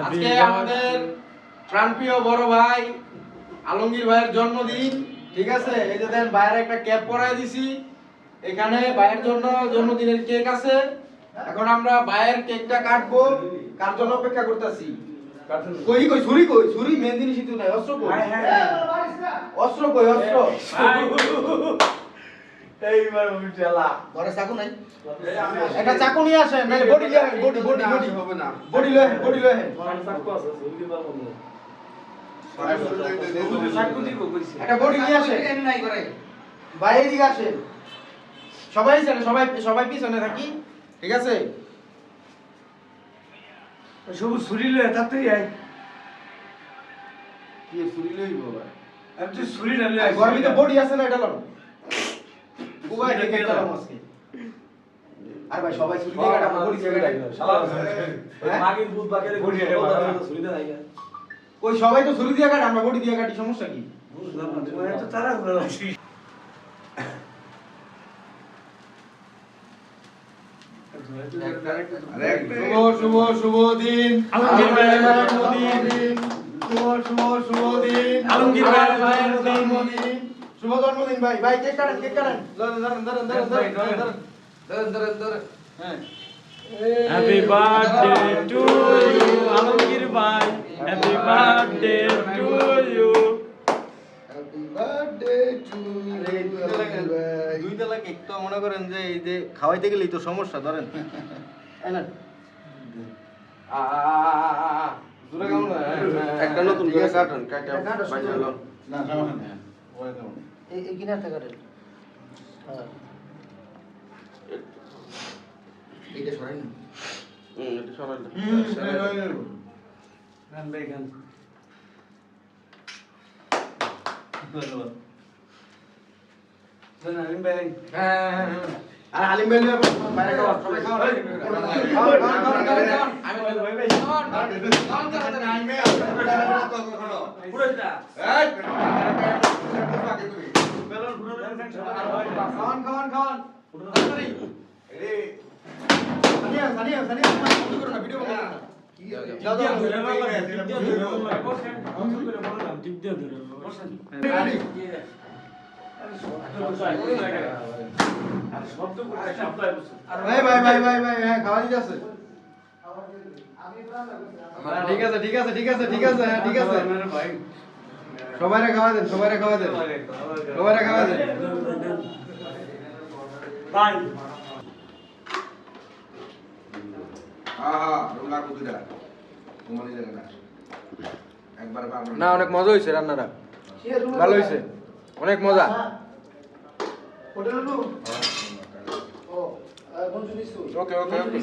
আজকে আমাদের প্রাণপ্রিয় বড় ভাই আলমগীর ভাইয়ের জন্মদিন ঠিক আছে? এই যে দেন ভাইয়ের একটা ক্যাপ পরাই দিছি। এখানে ভাইয়ের জন্য জন্মদিনের কেক আছে। এখন আমরা ভাইয়ের কেকটা কাটবো। কার জন্য অপেক্ষা করতেছি? কই কই ছুরি কই? ছুরি মেন জিনিস তো নাই অস্ত্র কই? অস্ত্র কই অস্ত্র? এইবার ঘরে চাকু নাই? একটা চাকু নিয়ে আসেন নাহলে বডি লিয়ে বডি বডি বডি। হবে না। বডি লয়ে বডি লয়ে একটা বডি নিয়ে আসেন নাই করে ভাই এদিকে আসেন সবাই জানে সবাই সবাই পিছনে থাকি ঠিক আছে? সবুজ ছুরি লয়ে তাড়াতাড়ি আয়। কি ছুরি লইব আমি তুই ছুরি না লয়ে গরমিতে বডি আছে না এটা লন কুবাই থেকে একটা লন আজকে আর ভাই সবাই ছুরি কাটা বডি দিয়ে কাটা। মাগির ভূত বাকেরে ঘুরি রে নাই ওই সবাই তো ছুরি দিয়ে কাটা আমরা বডি দিয়ে কাটি সমস্যা কি? বুঝলাম না তোমার এত তারা ঘুরে লাগছি শুভ শুভ শুভ দিন। আলমগীর ভাইয়ের জন্মদিন। শুভ শুভ শুভ দিন। আলমগীর ভাইয়ের জন্মদিন। শুভ জন্মদিন ভাই ভাই কেক কাটেন কেক কাটেন ধরেন ধরেন ধরেন ধরেন ধরেন ধরেন ধরেন ধরেন হ্যাঁ happy birthday to you Alamgir ভাই happy birthday to you happy birthday to দুই তলা কেক তো মনে করেন যে এই যে খাওয়াইতে গেলেই তো সমস্যা ধরেন হ্যাঁ, হ্যাঁ, একটা হ্যাঁ, নতুন ঠিক করে আছে। কাটুন কাটা। লন। না, এই কিনারতে আলিম कौन कौन कौन अरे सनिया सनिया सनिया मैं फ़ोटो करो ना वीडियो बनाओ ज़्यादा हम सुन रहे बोल हम टिप दे दे अरे শব্দ করতে শব্দ আরে ভাই ভাই ভাই ভাই ভাই হ্যাঁ খাওয়া যাচ্ছে ঠিক আছে ঠিক আছে ঠিক আছে ঠিক আছে হ্যাঁ ঠিক আছে ভাই সবাইরে খাওয়া দেন সবাইরে খাওয়া দেন। সবাইরে খাওয়া দেন। না একবার বাবা না অনেক মজা হয়েছে রান্নাটা। ভালো হয়েছে। অনেক মজা। ওকে ওকে ওকে।